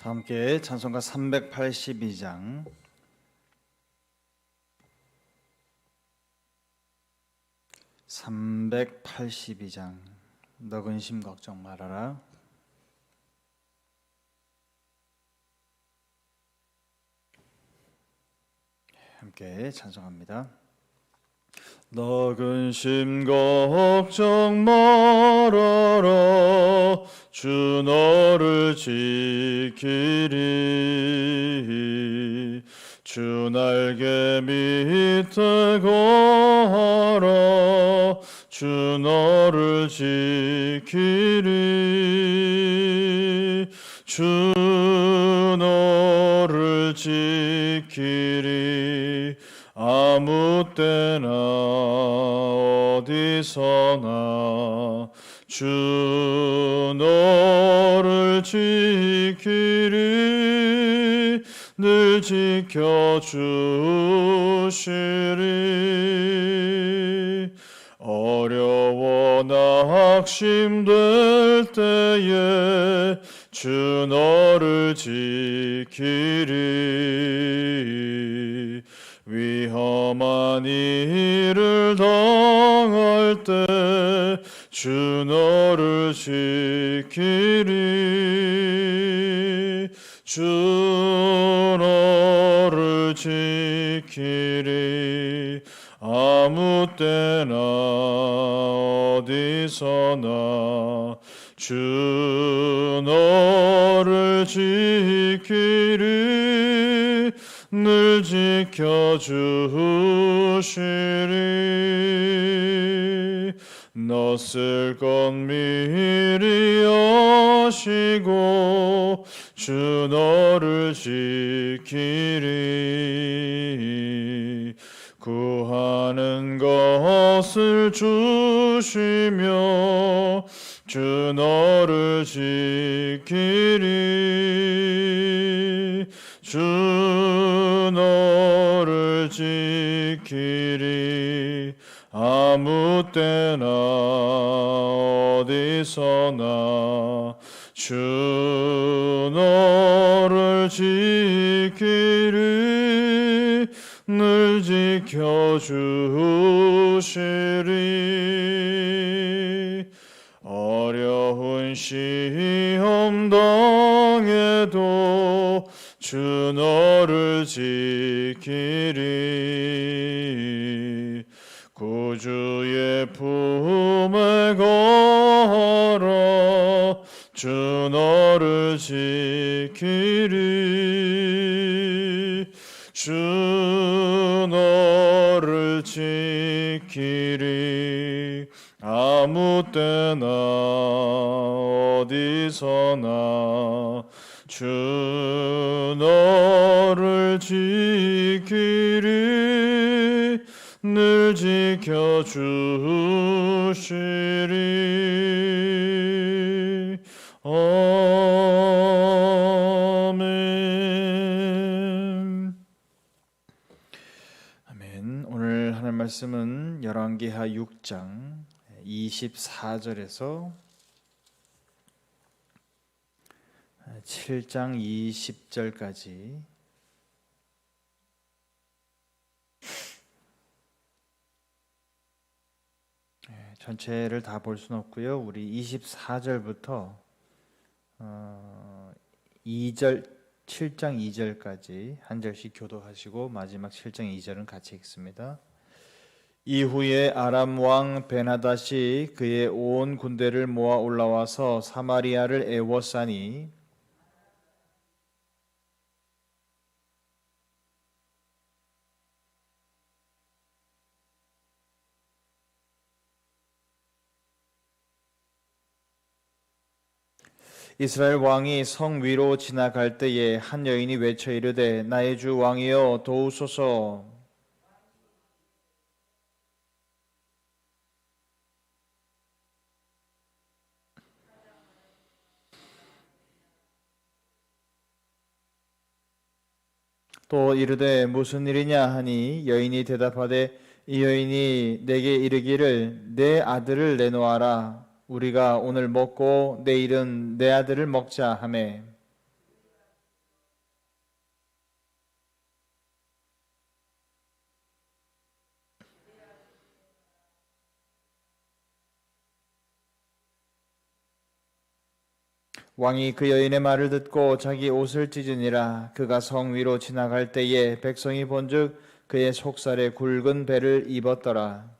다 함께 찬송가 382장. (382장) 너 근심 걱정 말아라. 함께 찬송합니다. 너 근심 걱정 말아라. 주 너를 지키리. 주 날개 밑에 거하라. 주 너를 지키리. 주 너를 지키리 아무 때나 어디서나 주 너를 지키리 늘 지켜주시리. 어려워 낙심될 때에 주 너를 지키리 일을 당할 때 주 너를 지키리. 주 너를 지키리. 아무 때나 어디서나 주 너를 늘 지켜주시리. 너쓸것 미리 아시고 주 너를 지키리. 구하는 것을 주시며 주 너를 지키리. 주 지키리 아무 때나 어디서나 주 너를 지키리 늘 지켜주시리. 어려운 시험 당해도 주 너를 지키리. 구주의 품에 거하라 주 너를 지키리. 주 너를 지키리. 아무 때나 어디서나 주 너를 지키리 늘 지켜주시리. 아멘. 아멘. 오늘 하는 말씀은 열왕기하 6장 24절에서 7장 20절까지 전체를 다 볼 수는 없고요. 우리 24절부터 어, 2절 7장 2절까지 한 절씩 교도하시고 마지막 7장 2절은 같이 읽습니다. 이후에 아람 왕 베나다시 그의 온 군대를 모아 올라와서 사마리아를 애워싸니 이스라엘 왕이 성 위로 지나갈 때에 한 여인이 외쳐 이르되 나의 주 왕이여 도우소서. 또 이르되 무슨 일이냐 하니 여인이 대답하되 이 여인이 내게 이르기를 내 아들을 내놓아라 우리가 오늘 먹고 내일은 내 아들을 먹자 하매 왕이 그 여인의 말을 듣고 자기 옷을 찢으니라 그가 성 위로 지나갈 때에 백성이 본즉 그의 속살에 굵은 배를 입었더라.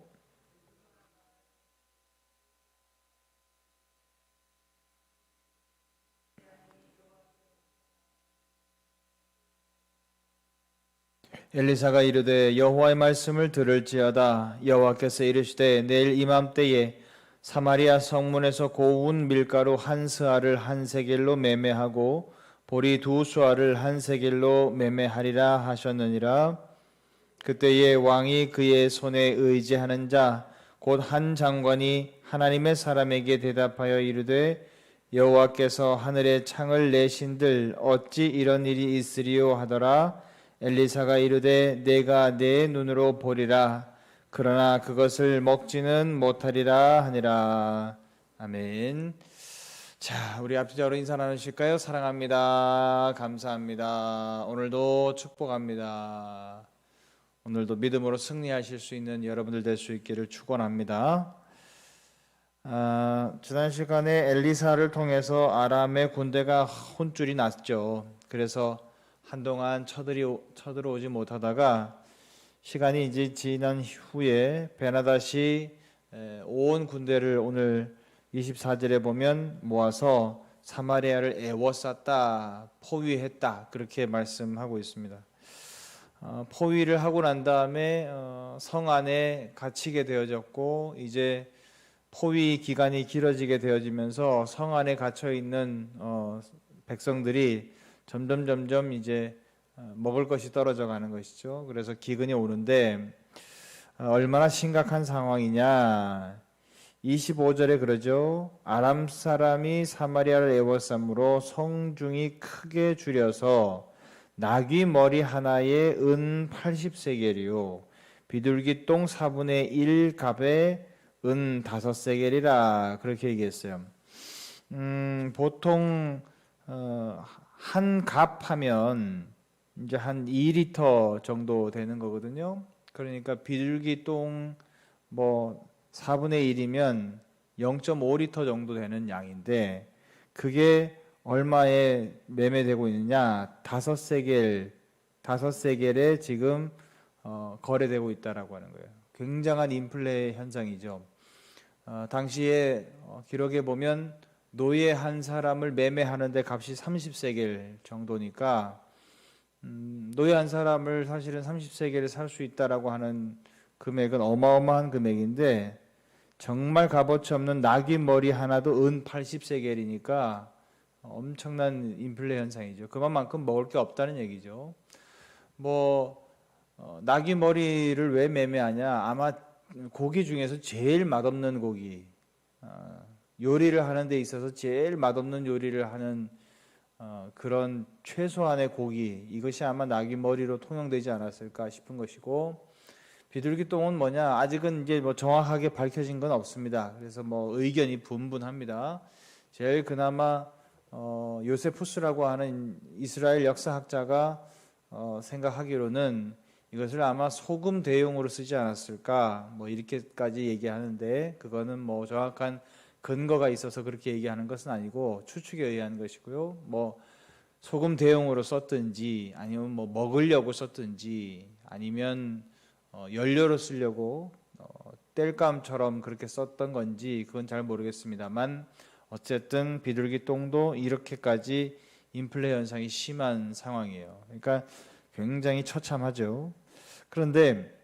엘리사가 이르되 여호와의 말씀을 들을지어다. 여호와께서 이르시되 내일 이맘때에 사마리아 성문에서 고운 밀가루 한 스아를 한 세겔로 매매하고 보리 두 수아를 한 세겔로 매매하리라 하셨느니라. 그때에 왕이 그의 손에 의지하는 자 곧 한 장관이 하나님의 사람에게 대답하여 이르되 여호와께서 하늘의 창을 내신들 어찌 이런 일이 있으리요 하더라 엘리사가 이르되 내가 내 눈으로 보리라 그러나 그것을 먹지는 못하리라 하니라 아멘. 자, 우리 앞뒤적으로 인사 나누실까요? 사랑합니다. 감사합니다. 오늘도 축복합니다. 오늘도 믿음으로 승리하실 수 있는 여러분들 될 수 있기를 축원합니다. 아, 지난 시간에 엘리사를 통해서 아람의 군대가 혼쭐이 났죠. 그래서 한동안 쳐들이 쳐들어오지 못하다가 시간이 이제 지난 후에 베나다시 온 군대를 오늘 24절에 보면 모아서 사마리아를 애워쌌다, 포위했다 그렇게 말씀하고 있습니다. 어, 포위를 하고 난 다음에 어, 성 안에 갇히게 되어졌고 이제 포위 기간이 길어지게 되어지면서 성 안에 갇혀 있는 어, 백성들이 점점 점점 이제 어, 먹을 것이 떨어져 가는 것이죠. 그래서 기근이 오는데 어, 얼마나 심각한 상황이냐. 25절에 그러죠. 아람 사람이 사마리아를 애워싸므로 성중이 크게 줄여서 나귀 머리 하나에 은 80세겔이요. 비둘기 똥 4분의 1 값에 은 5세겔이라 그렇게 얘기했어요. 음, 보통 어, 한 갑 하면 이제 한 2리터 정도 되는 거거든요. 그러니까 비둘기 똥 뭐 4분의 1이면 0.5리터 정도 되는 양인데 그게 얼마에 매매되고 있느냐? 다섯 세겔, 다섯 세겔에 지금 어, 거래되고 있다라고 하는 거예요. 굉장한 인플레 현상이죠. 어, 당시에 어, 기록에 보면 노예 한 사람을 매매하는데 값이 30세겔 정도니까 음, 노예 한 사람을 사실은 30세겔에 살수 있다라고 하는 금액은 어마어마한 금액인데 정말 값어치 없는 낙이 머리 하나도 은 80세겔이니까 엄청난 인플레 현상이죠. 그만큼 먹을 게 없다는 얘기죠. 뭐 어, 낙이 머리를 왜 매매하냐? 아마 고기 중에서 제일 맛없는 고기, 어, 요리를 하는 데 있어서 제일 맛없는 요리를 하는 어, 그런 최소한의 고기 이것이 아마 낙이 머리로 통용되지 않았을까 싶은 것이고 비둘기 똥은 뭐냐? 아직은 이제 뭐 정확하게 밝혀진 건 없습니다. 그래서 뭐 의견이 분분합니다. 제일 그나마 어, 요세푸스라고 하는 이스라엘 역사학자가 어, 생각하기로는 이것을 아마 소금 대용으로 쓰지 않았을까 뭐 이렇게까지 얘기하는데 그거는 뭐 정확한 근거가 있어서 그렇게 얘기하는 것은 아니고 추측에 의한 것이고요. 뭐 소금 대용으로 썼든지 아니면 뭐 먹으려고 썼든지 아니면 어, 연료로 쓰려고 어, 땔감처럼 그렇게 썼던 건지 그건 잘 모르겠습니다만 어쨌든 비둘기 똥도 이렇게까지 인플레 현상이 심한 상황이에요. 그러니까 굉장히 처참하죠. 그런데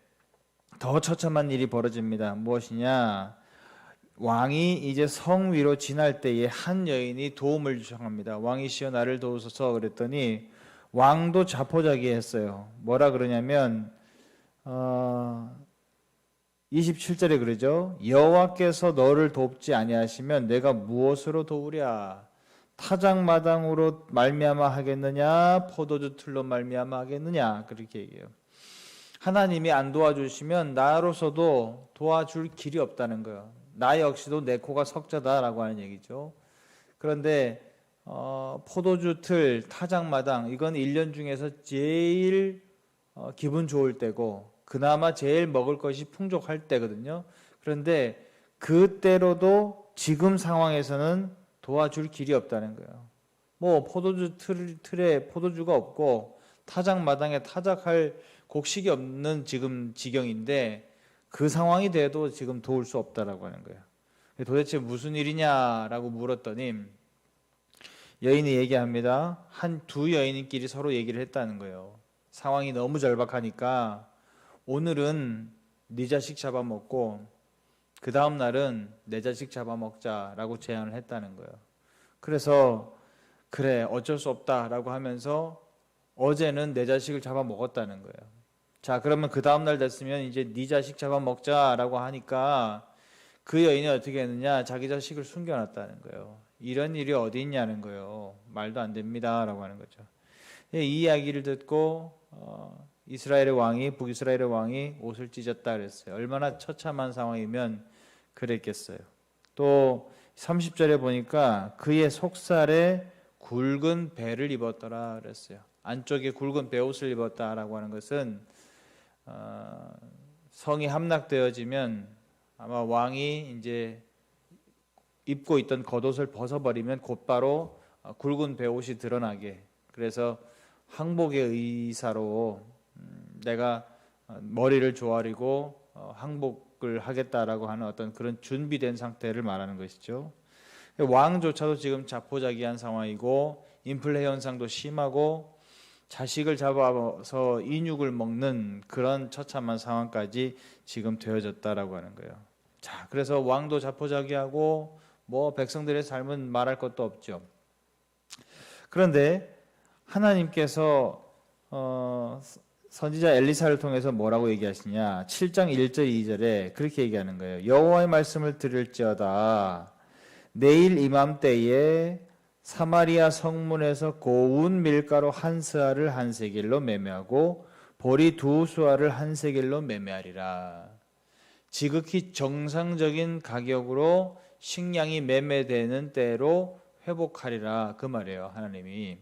더 처참한 일이 벌어집니다. 무엇이냐? 왕이 이제 성 위로 지날 때에 한 여인이 도움을 요청합니다. 왕이시여 나를 도우소서 그랬더니 왕도 자포자기 했어요. 뭐라 그러냐면 어, 27절에 그러죠. 여호와께서 너를 돕지 아니하시면 내가 무엇으로 도우랴? 타작마당으로 말미암아 하겠느냐? 포도주 틀로 말미암아 하겠느냐? 그렇게 얘기해요. 하나님이 안 도와주시면 나로서도 도와줄 길이 없다는 거예요. 나 역시도 내 코가 석자다라고 하는 얘기죠. 그런데 어, 포도주 틀, 타작마당 이건 1년 중에서 제일 어, 기분 좋을 때고 그나마 제일 먹을 것이 풍족할 때거든요. 그런데 그때로도 지금 상황에서는 도와줄 길이 없다는 거예요. 뭐 포도주 틀, 틀에 포도주가 없고 타작 마당에 타작할 곡식이 없는 지금 지경인데 그 상황이 돼도 지금 도울 수 없다라고 하는 거예요. 도대체 무슨 일이냐라고 물었더니 여인이 얘기합니다. 한 두 여인끼리 서로 얘기를 했다는 거예요. 상황이 너무 절박하니까 오늘은 네 자식 잡아먹고 그 다음 날은 내 자식 잡아먹자라고 제안을 했다는 거예요. 그래서 그래 어쩔 수 없다라고 하면서 어제는 내 자식을 잡아먹었다는 거예요. 자 그러면 그 다음 날 됐으면 이제 네 자식 잡아먹자라고 하니까 그 여인이 어떻게 했느냐 자기 자식을 숨겨놨다는 거예요. 이런 일이 어디 있냐는 거예요. 말도 안 됩니다라고 하는 거죠. 이 이야기를 듣고 어, 이스라엘의 왕이 북이스라엘의 왕이 옷을 찢었다 그랬어요. 얼마나 처참한 상황이면 그랬겠어요. 또 30절에 보니까 그의 속살에 굵은 배를 입었더라 그랬어요. 안쪽에 굵은 배옷을 입었다라고 하는 것은 어, 성이 함락되어지면 아마 왕이 이제 입고 있던 겉옷을 벗어버리면 곧바로 어, 굵은 배옷이 드러나게 그래서 항복의 의사로 음, 내가 어, 머리를 조아리고 어, 항복을 하겠다라고 하는 어떤 그런 준비된 상태를 말하는 것이죠. 왕조차도 지금 자포자기한 상황이고 인플레 현상도 심하고 자식을 잡아서 인육을 먹는 그런 처참한 상황까지 지금 되어졌다라고 하는 거예요. 자, 그래서 왕도 자포자기하고 뭐 백성들의 삶은 말할 것도 없죠. 그런데 하나님께서 어, 선지자 엘리사를 통해서 뭐라고 얘기하시냐? 7장 1절 2절에 그렇게 얘기하는 거예요. 여호와의 말씀을 들을지어다. 내일 이맘때에 사마리아 성문에서 고운 밀가루 한 스아를 한 세겔로 매매하고 보리 두 수아를 한 세겔로 매매하리라. 지극히 정상적인 가격으로 식량이 매매되는 때로 회복하리라 그 말이에요 하나님이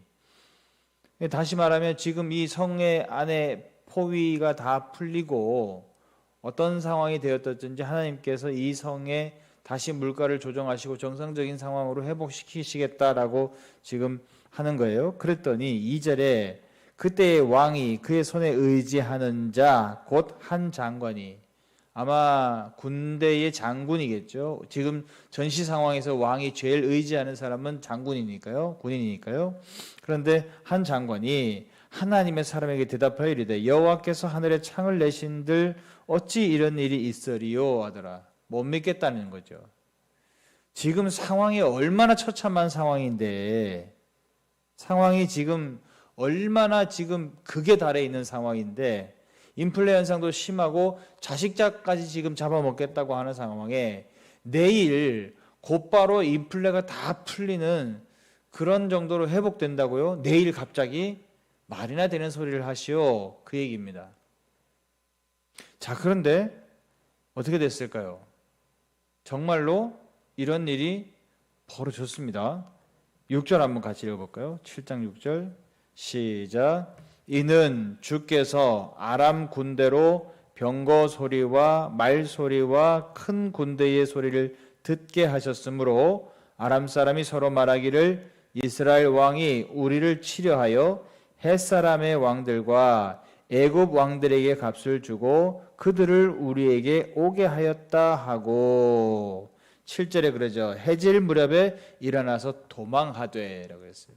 다시 말하면 지금 이 성의 안에 포위가 다 풀리고 어떤 상황이 되었든지 하나님께서 이 성에 다시 물가를 조정하시고 정상적인 상황으로 회복시키시겠다라고 지금 하는 거예요. 그랬더니 2절에 그때의 왕이 그의 손에 의지하는 자 곧 한 장관이 아마 군대의 장군이겠죠. 지금 전시 상황에서 왕이 제일 의지하는 사람은 장군이니까요. 군인이니까요. 그런데 한 장관이 하나님의 사람에게 대답하여 이르되 여호와께서 하늘에 창을 내신들 어찌 이런 일이 있으리요 하더라. 못 믿겠다는 거죠. 지금 상황이 얼마나 처참한 상황인데 상황이 지금 얼마나 지금 극에 달해 있는 상황인데 인플레 현상도 심하고 자식자까지 지금 잡아먹겠다고 하는 상황에 내일 곧바로 인플레가 다 풀리는 그런 정도로 회복된다고요? 내일 갑자기 말이나 되는 소리를 하시오. 그 얘기입니다. 자, 그런데 어떻게 됐을까요? 정말로 이런 일이 벌어졌습니다. 6절 한번 같이 읽어볼까요? 7장 6절 시작 이는 주께서 아람 군대로 병거 소리와 말 소리와 큰 군대의 소리를 듣게 하셨으므로 아람 사람이 서로 말하기를 이스라엘 왕이 우리를 치려하여 햇 사람의 왕들과 애굽 왕들에게 값을 주고 그들을 우리에게 오게 하였다 하고 7절에 그러죠. 해질 무렵에 일어나서 도망하되라고 했어요.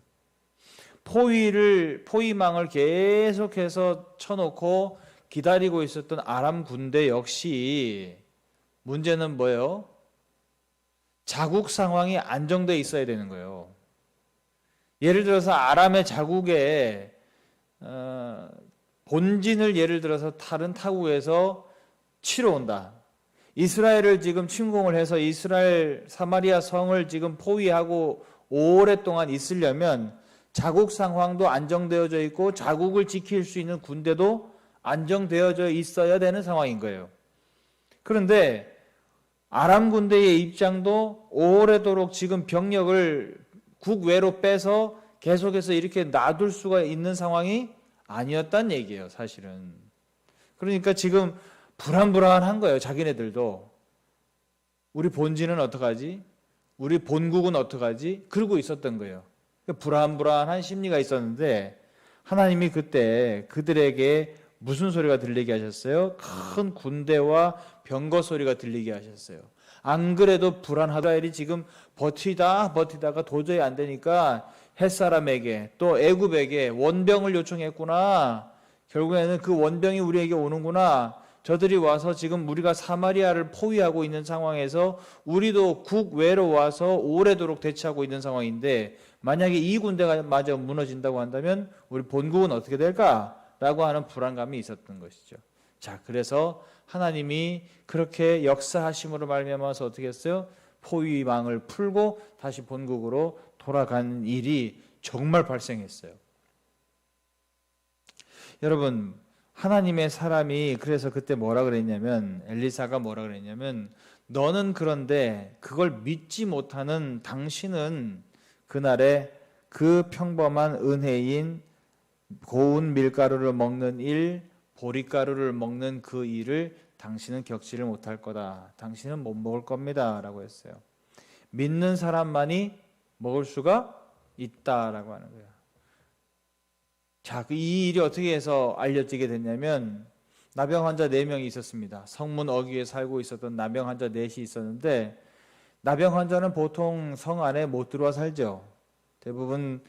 포위를 포위망을 계속해서 쳐놓고 기다리고 있었던 아람 군대 역시 문제는 뭐예요? 자국 상황이 안정돼 있어야 되는 거예요. 예를 들어서 아람의 자국에 어, 본진을 예를 들어서 다른 타국에서 치러 온다. 이스라엘을 지금 침공을 해서 이스라엘 사마리아 성을 지금 포위하고 오랫동안 있으려면 자국 상황도 안정되어져 있고 자국을 지킬 수 있는 군대도 안정되어져 있어야 되는 상황인 거예요. 그런데 아람 군대의 입장도 오래도록 지금 병력을 국외로 빼서 계속해서 이렇게 놔둘 수가 있는 상황이 아니었단 얘기예요, 사실은. 그러니까 지금 불안불안한 거예요, 자기네들도. 우리 본진은 어떡하지? 우리 본국은 어떡하지? 그러고 있었던 거예요. 그러니까 불안불안한 심리가 있었는데 하나님이 그때 그들에게 무슨 소리가 들리게 하셨어요? 큰 군대와 병거 소리가 들리게 하셨어요. 안 그래도 불안하다일이 지금 버티다 버티다가 도저히 안 되니까 햇사람에게 또 애굽에게 원병을 요청했구나. 결국에는 그 원병이 우리에게 오는구나. 저들이 와서 지금 우리가 사마리아를 포위하고 있는 상황에서 우리도 국외로 와서 오래도록 대치하고 있는 상황인데 만약에 이 군대가 마저 무너진다고 한다면 우리 본국은 어떻게 될까? 라고 하는 불안감이 있었던 것이죠. 자, 그래서 하나님이 그렇게 역사하심으로 말미암아서 어떻게 했어요? 포위망을 풀고 다시 본국으로 돌아간 일이 정말 발생했어요. 여러분, 하나님의 사람이 그래서 그때 뭐라 그랬냐면 엘리사가 뭐라 그랬냐면 너는 그런데 그걸 믿지 못하는 당신은 그날에 그 평범한 은혜인 고운 밀가루를 먹는 일, 보리가루를 먹는 그 일을 당신은 겪지를 못할 거다. 당신은 못 먹을 겁니다. 라고 했어요. 믿는 사람만이 먹을 수가 있다라고 하는 거예요. 자, 그이 일이 어떻게 해서 알려지게 됐냐면 나병 환자 4명이 있었습니다. 성문 어귀에 살고 있었던 나병 환자 넷이 있었는데 나병 환자는 보통 성 안에 못 들어와 살죠. 대부분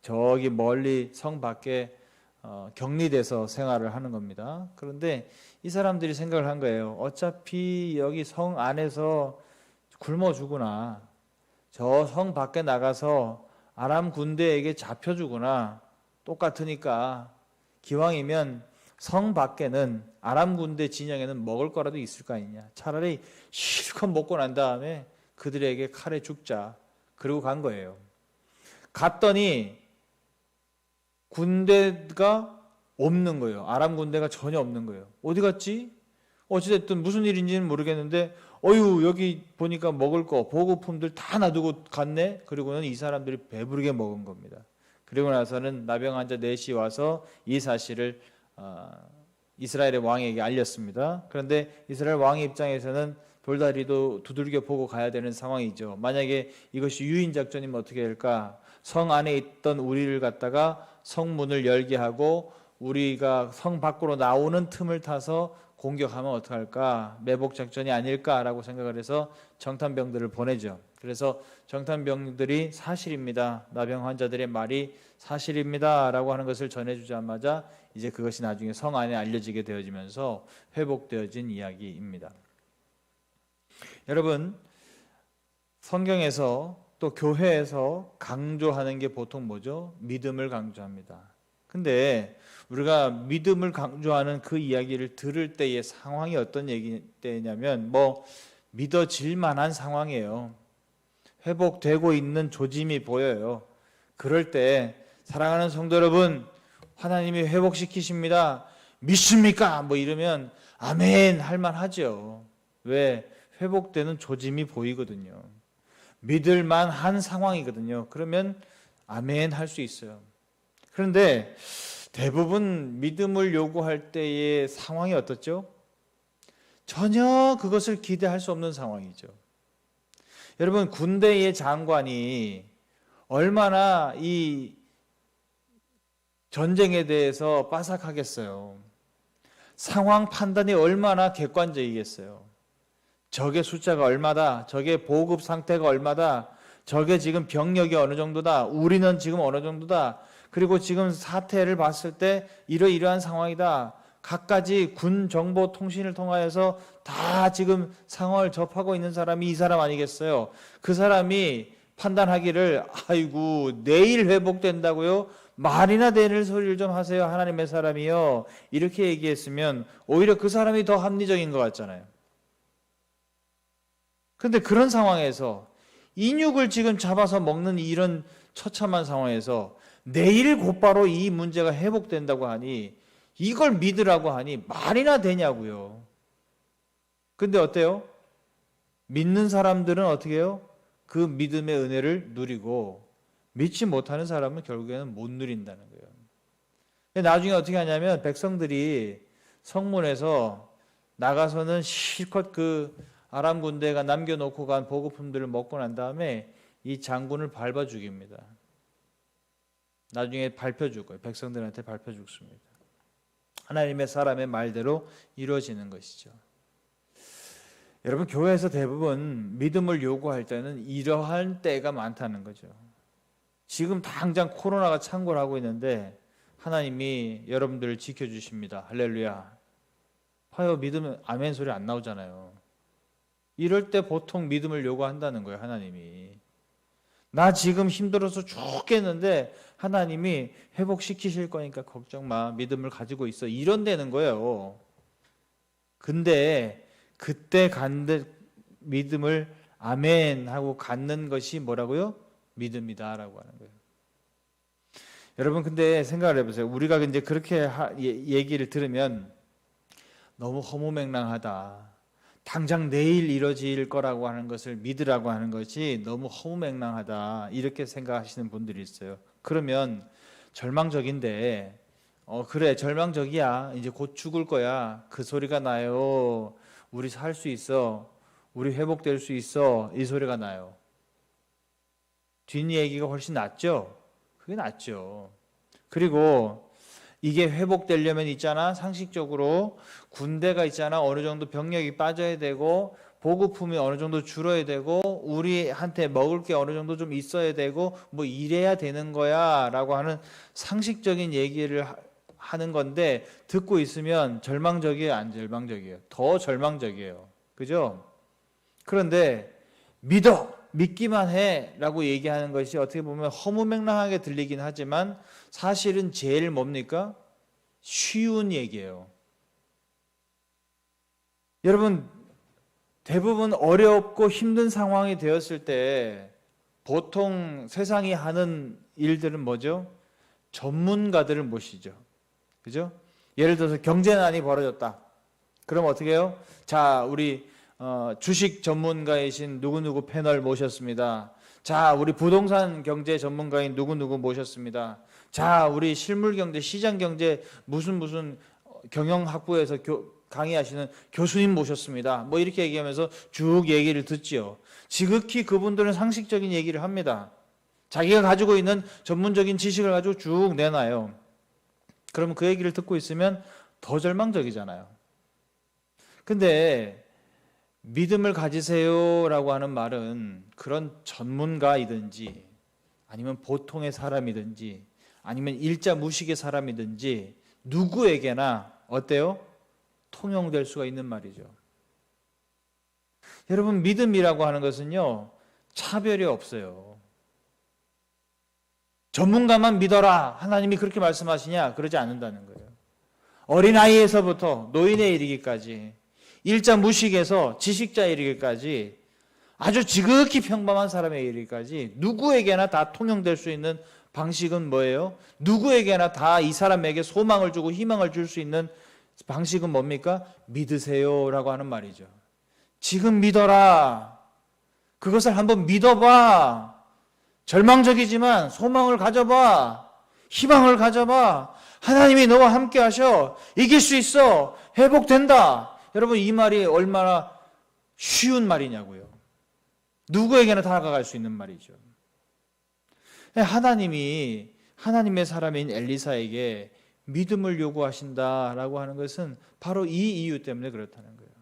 저기 멀리 성 밖에 어, 격리돼서 생활을 하는 겁니다. 그런데 이 사람들이 생각을 한 거예요. 어차피 여기 성 안에서 굶어 죽으나 저 성 밖에 나가서 아람 군대에게 잡혀 죽으나 똑같으니까 기왕이면 성 밖에는 아람 군대 진영에는 먹을 거라도 있을 거 아니냐. 차라리 실컷 먹고 난 다음에 그들에게 칼에 죽자. 그리고 간 거예요. 갔더니 군대가 없는 거예요. 아람 군대가 전혀 없는 거예요. 어디 갔지? 어찌됐든 무슨 일인지는 모르겠는데, 어유 여기 보니까 먹을 거, 보급품들 다 놔두고 갔네? 그리고는 이 사람들이 배부르게 먹은 겁니다. 그리고 나서는 나병 환자 넷이 와서 이 사실을 어, 이스라엘의 왕에게 알렸습니다. 그런데 이스라엘 왕의 입장에서는 돌다리도 두들겨 보고 가야 되는 상황이죠. 만약에 이것이 유인 작전이면 어떻게 할까? 성 안에 있던 우리를 갖다가 성문을 열게 하고 우리가 성 밖으로 나오는 틈을 타서 공격하면 어떡할까? 매복 작전이 아닐까라고 생각을 해서 정탐병들을 보내죠. 그래서 정탐병들이 사실입니다. 나병 환자들의 말이 사실입니다라고 하는 것을 전해 주자마자 이제 그것이 나중에 성 안에 알려지게 되어지면서 회복되어진 이야기입니다. 여러분 성경에서 또 교회에서 강조하는 게 보통 뭐죠? 믿음을 강조합니다. 근데 우리가 믿음을 강조하는 그 이야기를 들을 때의 상황이 어떤 얘기 때냐면 뭐 믿어질 만한 상황이에요. 회복되고 있는 조짐이 보여요. 그럴 때 사랑하는 성도 여러분, 하나님이 회복시키십니다. 믿습니까? 뭐 이러면 아멘 할 만하죠. 왜? 회복되는 조짐이 보이거든요. 믿을 만한 상황이거든요. 그러면 아멘 할 수 있어요. 그런데 대부분 믿음을 요구할 때의 상황이 어떻죠? 전혀 그것을 기대할 수 없는 상황이죠. 여러분, 군대의 장관이 얼마나 이 전쟁에 대해서 빠삭하겠어요. 상황 판단이 얼마나 객관적이겠어요. 적의 숫자가 얼마다, 적의 보급 상태가 얼마다, 적의 지금 병력이 어느 정도다, 우리는 지금 어느 정도다, 그리고 지금 사태를 봤을 때 이러이러한 상황이다. 각가지 군 정보 통신을 통하여서 다 지금 상황을 접하고 있는 사람이 이 사람 아니겠어요? 그 사람이 판단하기를 아이고 내일 회복된다고요? 말이나 되는 소리를 좀 하세요. 하나님의 사람이요. 이렇게 얘기했으면 오히려 그 사람이 더 합리적인 것 같잖아요. 근데 그런 상황에서 인육을 지금 잡아서 먹는 이런 처참한 상황에서 내일 곧바로 이 문제가 회복된다고 하니 이걸 믿으라고 하니 말이나 되냐고요. 근데 어때요? 믿는 사람들은 어떻게 해요? 그 믿음의 은혜를 누리고 믿지 못하는 사람은 결국에는 못 누린다는 거예요. 나중에 어떻게 하냐면 백성들이 성문에서 나가서는 실컷 그 아람 군대가 남겨놓고 간 보급품들을 먹고 난 다음에 이 장군을 밟아 죽입니다. 나중에 밟혀 죽어요. 백성들한테 밟혀 죽습니다. 하나님의 사람의 말대로 이루어지는 것이죠. 여러분 교회에서 대부분 믿음을 요구할 때는 이러한 때가 많다는 거죠. 지금 당장 코로나가 창궐 하고 있는데 하나님이 여러분들을 지켜 주십니다. 할렐루야. 봐요 믿으면 아멘 소리 안 나오잖아요. 이럴 때 보통 믿음을 요구한다는 거예요 하나님이. 나 지금 힘들어서 죽겠는데 하나님이 회복시키실 거니까 걱정 마. 믿음을 가지고 있어. 이런 되는 거예요. 근데 그때 간듯 믿음을 아멘 하고 갖는 것이 뭐라고요? 믿음이다라고 하는 거예요. 여러분 근데 생각을 해보세요. 우리가 이제 그렇게 하, 예, 얘기를 들으면 너무 허무맹랑하다. 당장 내일 이뤄질 거라고 하는 것을 믿으라고 하는 것이 너무 허무맹랑하다. 이렇게 생각하시는 분들이 있어요. 그러면 절망적인데 어 그래 절망적이야. 이제 곧 죽을 거야. 그 소리가 나요. 우리 살 수 있어. 우리 회복될 수 있어. 이 소리가 나요. 뒷 얘기가 훨씬 낫죠? 그게 낫죠. 그리고 이게 회복되려면 있잖아. 상식적으로 군대가 있잖아. 어느 정도 병력이 빠져야 되고 보급품이 어느 정도 줄어야 되고 우리한테 먹을 게 어느 정도 좀 있어야 되고 뭐 이래야 되는 거야라고 하는 상식적인 얘기를 하는 건데 듣고 있으면 절망적이에요, 안 절망적이에요? 더 절망적이에요. 그죠? 그런데 믿어, 믿기만 해라고 얘기하는 것이 어떻게 보면 허무맹랑하게 들리긴 하지만 사실은 제일 뭡니까? 쉬운 얘기예요. 여러분 대부분 어렵고 힘든 상황이 되었을 때 보통 세상이 하는 일들은 뭐죠? 전문가들을 모시죠. 그죠? 예를 들어서 경제난이 벌어졌다. 그럼 어떻게 해요? 자, 우리 어, 주식 전문가이신 누구누구 패널 모셨습니다. 자, 우리 부동산 경제 전문가인 누구누구 모셨습니다. 자, 우리 실물 경제, 시장 경제 무슨 무슨 경영학부에서 교, 강의하시는 교수님 모셨습니다. 뭐 이렇게 얘기하면서 쭉 얘기를 듣지요. 지극히 그분들은 상식적인 얘기를 합니다. 자기가 가지고 있는 전문적인 지식을 가지고 쭉 내놔요. 그러면 그 얘기를 듣고 있으면 더 절망적이잖아요. 근데 믿음을 가지세요라고 하는 말은 그런 전문가이든지 아니면 보통의 사람이든지 아니면 일자 무식의 사람이든지 누구에게나 어때요? 통용될 수가 있는 말이죠. 여러분 믿음이라고 하는 것은요 차별이 없어요. 전문가만 믿어라 하나님이 그렇게 말씀하시냐 그러지 않는다는 거예요. 어린 아이에서부터 노인에 이르기까지 일자 무식에서 지식자에 이르기까지 아주 지극히 평범한 사람에 이르기까지 누구에게나 다 통용될 수 있는 방식은 뭐예요? 누구에게나 다 이 사람에게 소망을 주고 희망을 줄 수 있는 방식은 뭡니까? 믿으세요라고 하는 말이죠. 지금 믿어라. 그것을 한번 믿어봐. 절망적이지만 소망을 가져봐. 희망을 가져봐. 하나님이 너와 함께 하셔. 이길 수 있어. 회복된다. 여러분, 이 말이 얼마나 쉬운 말이냐고요. 누구에게나 다가갈 수 있는 말이죠. 하나님이 하나님의 사람인 엘리사에게 믿음을 요구하신다라고 하는 것은 바로 이 이유 때문에 그렇다는 거예요.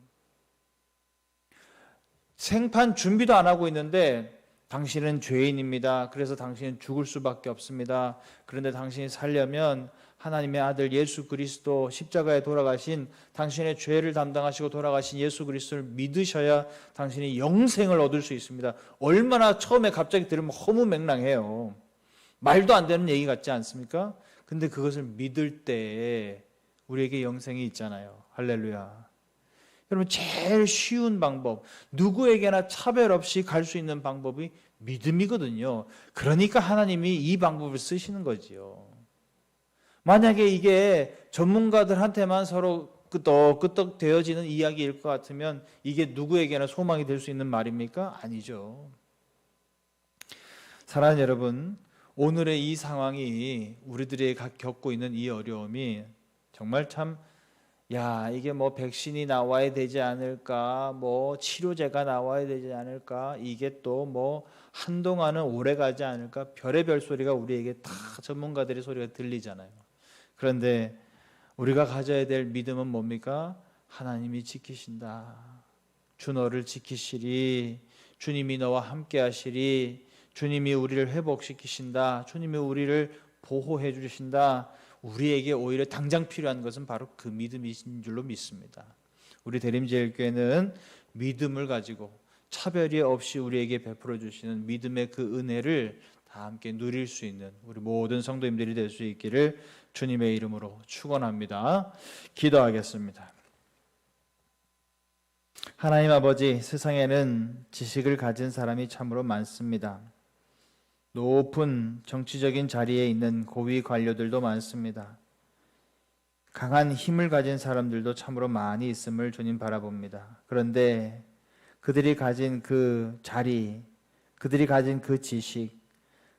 생판 준비도 안 하고 있는데 당신은 죄인입니다. 그래서 당신은 죽을 수밖에 없습니다. 그런데 당신이 살려면 하나님의 아들 예수 그리스도 십자가에 돌아가신 당신의 죄를 담당하시고 돌아가신 예수 그리스도를 믿으셔야 당신이 영생을 얻을 수 있습니다. 얼마나 처음에 갑자기 들으면 허무맹랑해요. 말도 안 되는 얘기 같지 않습니까? 근데 그것을 믿을 때 우리에게 영생이 있잖아요. 할렐루야. 여러분 제일 쉬운 방법, 누구에게나 차별 없이 갈 수 있는 방법이 믿음이거든요. 그러니까 하나님이 이 방법을 쓰시는 거지요. 만약에 이게 전문가들한테만 서로 끄떡끄떡 되어지는 이야기일 것 같으면 이게 누구에게나 소망이 될 수 있는 말입니까? 아니죠. 사랑하는 여러분, 오늘의 이 상황이 우리들이 가- 겪고 있는 이 어려움이 정말 참, 야, 이게 뭐 백신이 나와야 되지 않을까, 뭐 치료제가 나와야 되지 않을까, 이게 또 뭐 한동안은 오래 가지 않을까, 별의별 소리가 우리에게 다 전문가들의 소리가 들리잖아요. 그런데 우리가 가져야 될 믿음은 뭡니까? 하나님이 지키신다. 주 너를 지키시리. 주님이 너와 함께 하시리. 주님이 우리를 회복시키신다. 주님이 우리를 보호해 주신다. 우리에게 오히려 당장 필요한 것은 바로 그 믿음이신 줄로 믿습니다. 우리 대림제일교회는 믿음을 가지고 차별이 없이 우리에게 베풀어 주시는 믿음의 그 은혜를 다 함께 누릴 수 있는 우리 모든 성도님들이 될 수 있기를 주님의 이름으로 축원합니다. 기도하겠습니다. 하나님 아버지, 세상에는 지식을 가진 사람이 참으로 많습니다. 높은 정치적인 자리에 있는 고위 관료들도 많습니다. 강한 힘을 가진 사람들도 참으로 많이 있음을 주님 바라봅니다. 그런데 그들이 가진 그 자리, 그들이 가진 그 지식,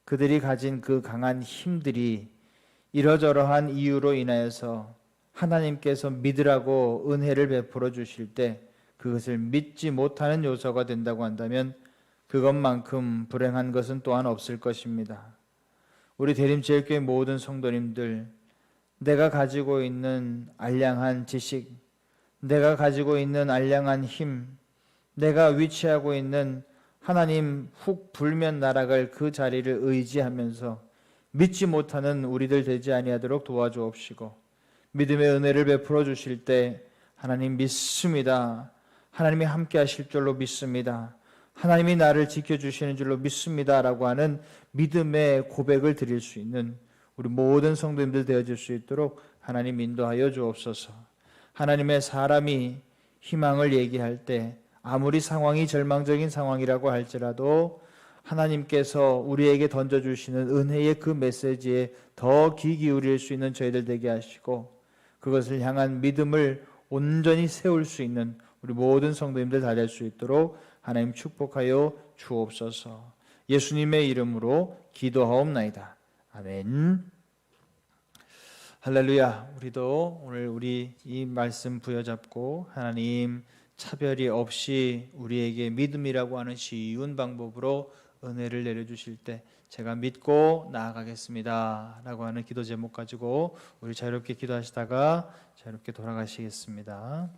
그들이 가진 그 강한 힘들이 이러저러한 이유로 인하여서 하나님께서 믿으라고 은혜를 베풀어 주실 때 그것을 믿지 못하는 요소가 된다고 한다면 그것만큼 불행한 것은 또한 없을 것입니다. 우리 대림제일교회 모든 성도님들 내가 가지고 있는 알량한 지식, 내가 가지고 있는 알량한 힘, 내가 위치하고 있는 하나님 훅 불면 날아갈 그 자리를 의지하면서 믿지 못하는 우리들 되지 아니하도록 도와주옵시고 믿음의 은혜를 베풀어 주실 때 하나님 믿습니다. 하나님이 함께 하실 줄로 믿습니다. 하나님이 나를 지켜 주시는 줄로 믿습니다 라고 하는 믿음의 고백을 드릴 수 있는 우리 모든 성도님들 되어질 수 있도록 하나님 인도하여 주옵소서. 하나님의 사람이 희망을 얘기할 때 아무리 상황이 절망적인 상황이라고 할지라도 하나님께서 우리에게 던져주시는 은혜의 그 메시지에 더 귀 기울일 수 있는 저희들 되게 하시고 그것을 향한 믿음을 온전히 세울 수 있는 우리 모든 성도님들 다 될 수 있도록 하나님 축복하여 주옵소서 예수님의 이름으로 기도하옵나이다. 아멘. 할렐루야. 우리도 오늘 우리 이 말씀 부여잡고 하나님 차별이 없이 우리에게 믿음이라고 하는 쉬운 방법으로 은혜를 내려주실 때 제가 믿고 나아가겠습니다. 라고 하는 기도 제목 가지고 우리 자유롭게 기도하시다가 자유롭게 돌아가시겠습니다.